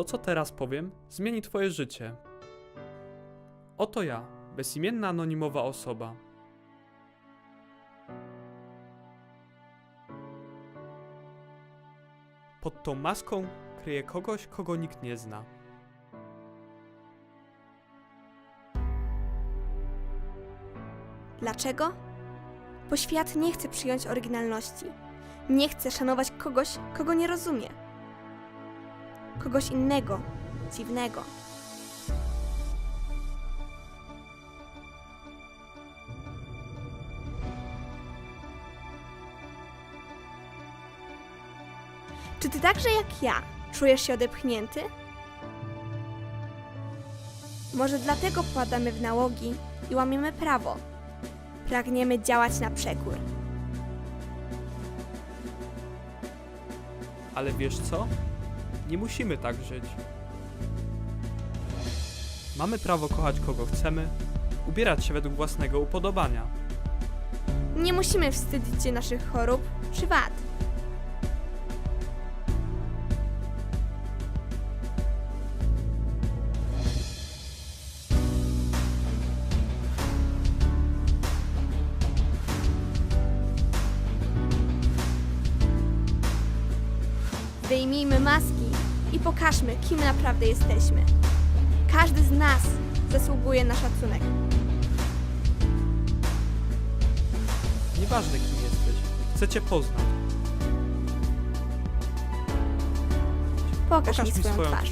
To, co teraz powiem, zmieni Twoje życie. Oto ja, bezimienna anonimowa osoba. Pod tą maską kryje kogoś, kogo nikt nie zna. Dlaczego? Bo świat nie chce przyjąć oryginalności. Nie chce szanować kogoś, kogo nie rozumie. Kogoś innego, dziwnego. Czy ty także jak ja czujesz się odepchnięty? Może dlatego wpadamy w nałogi i łamiemy prawo. Pragniemy działać na przekór. Ale wiesz co? Nie musimy tak żyć. Mamy prawo kochać kogo chcemy, ubierać się według własnego upodobania. Nie musimy wstydzić się naszych chorób czy wad. Wyjmijmy maski i pokażmy, kim naprawdę jesteśmy. Każdy z nas zasługuje na szacunek. Nieważne kim jesteś, chcę cię poznać. Pokaż, Pokaż mi swoją twarz.